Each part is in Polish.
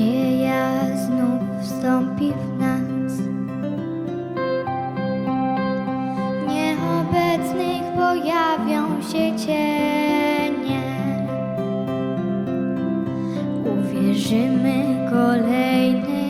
nadzieja znów wstąpi w nas. Nieobecnych pojawią się cienie. Uwierzymy kolejny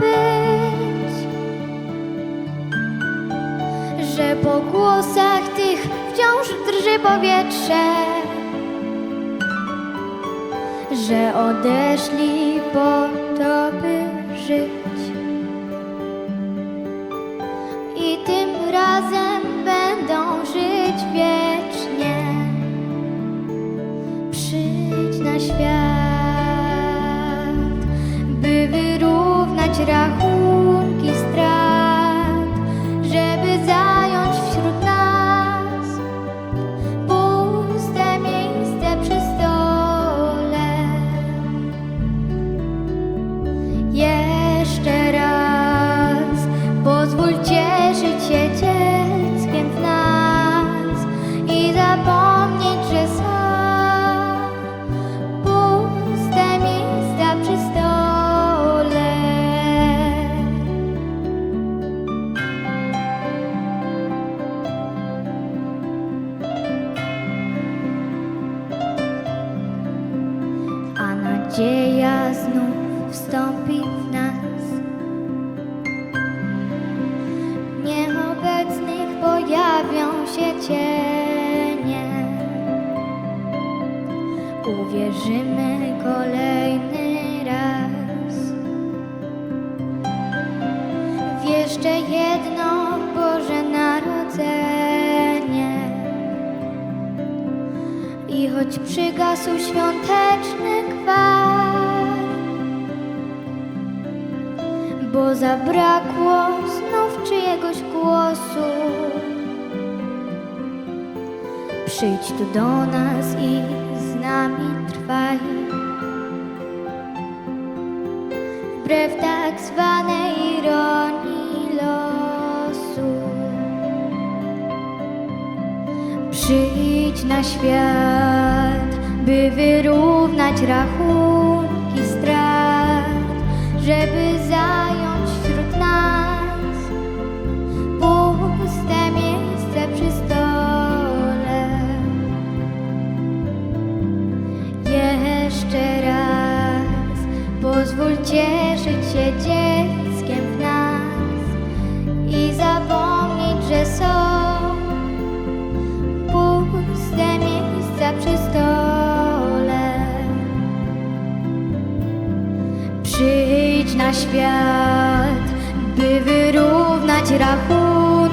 być, że po głosach tych wciąż drży powietrze, że odeszli po to, by żyć. I tym razem wyrównać nadzieja znów wstąpi w nas. Nieobecnych pojawią się cienie. Uwierzymy kolejny raz w jeszcze jedno Boże Narodzenie. I choć przygasł świąteczny gwar, bo zabrakło znów czyjegoś głosu. Przyjdź tu do nas i z nami trwaj. Wbrew tak zwanej ironii losu. Przyjdź na świat, by wyrównać rachunki strat, żeby pozwól cieszyć się dzieckiem w nas i zapomnieć, że są puste miejsca przy stole. Przyjdź na świat, by wyrównać rachunki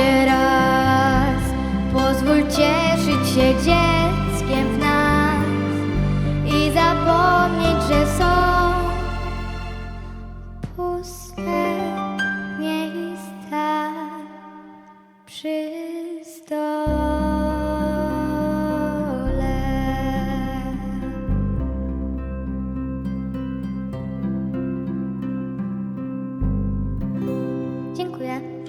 jeszcze raz Pozwól cieszyć się dzień.